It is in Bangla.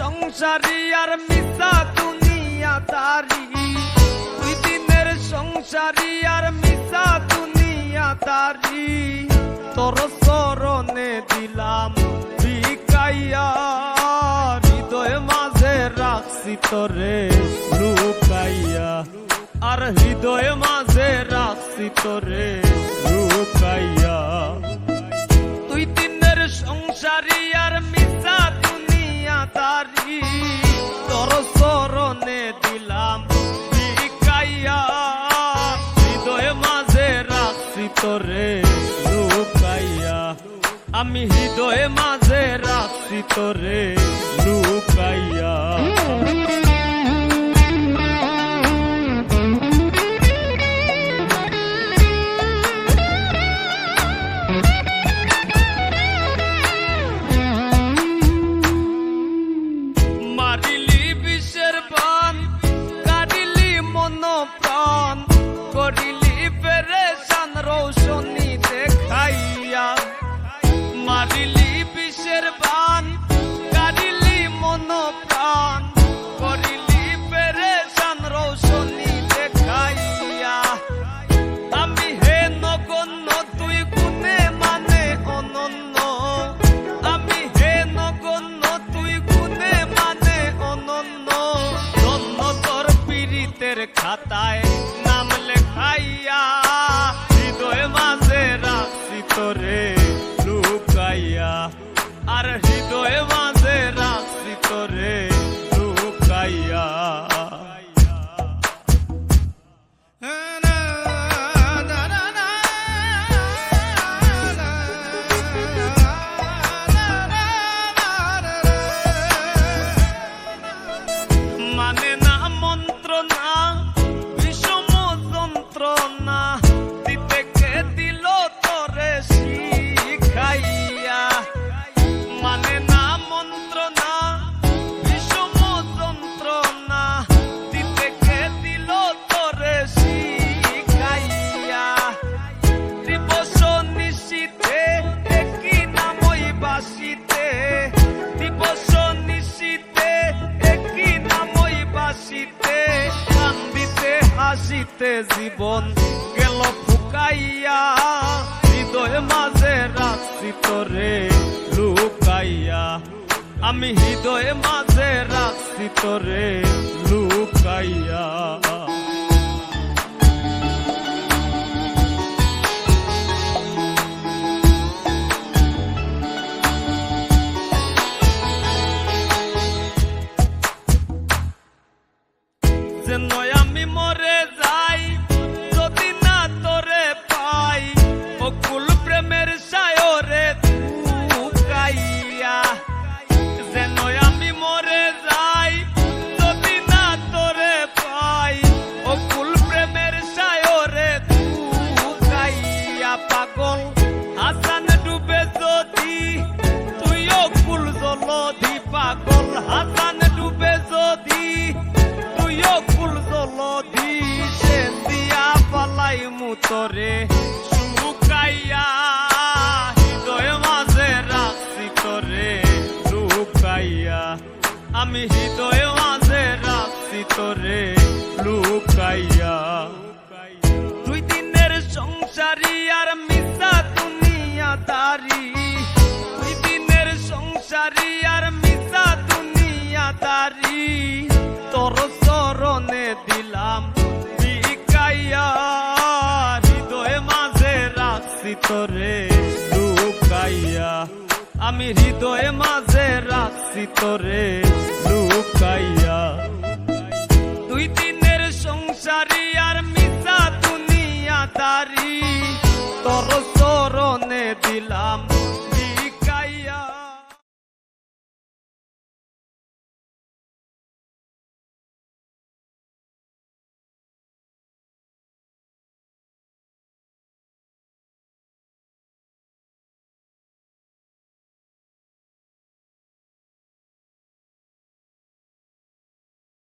সংসারী আর মিশা দুনিয়া তারি দুই দিনের সংসারী আর মিশা দুনিয়া তারি তোর চরণে দিলাম ভিকাইয়া, হৃদয় মাঝে রাখছি তোরে লুকাইয়া। আর হৃদয় মাঝে রাখছি তোরে লুকাইয়া। তোরে লুকাইয়া আমি হৃদয়ে মাঝে রাখছি তোরে লুকাইয়া। হাসিতে জীবন গেল ফুকাইয়া, হৃদয় মাঝে রাখছি তোরে লুকাইয়া। আমি হৃদয় মাঝে রাখছি তোরে লুকাইয়া। মুতরে শুকাইয়া হৃদয় মাঝে রাখছি তোরে, লুকাইয়া। আমি হৃদয় মাঝে রাখছি তোরে, লুকাইয়া। দুই দিনের সংসারী আর মিশা দুনিয়া দারি দুই দিনের সংসারী আর মিশা দুনিয়া তোর। তোরে লুকাইয়া, আমি হৃদয়ে মাঝে রাখছি তোরে লুকাইয়া। দুই তিনের সংসারী আর মিশা দুনিয়া তারি তোর চরণে দিলাম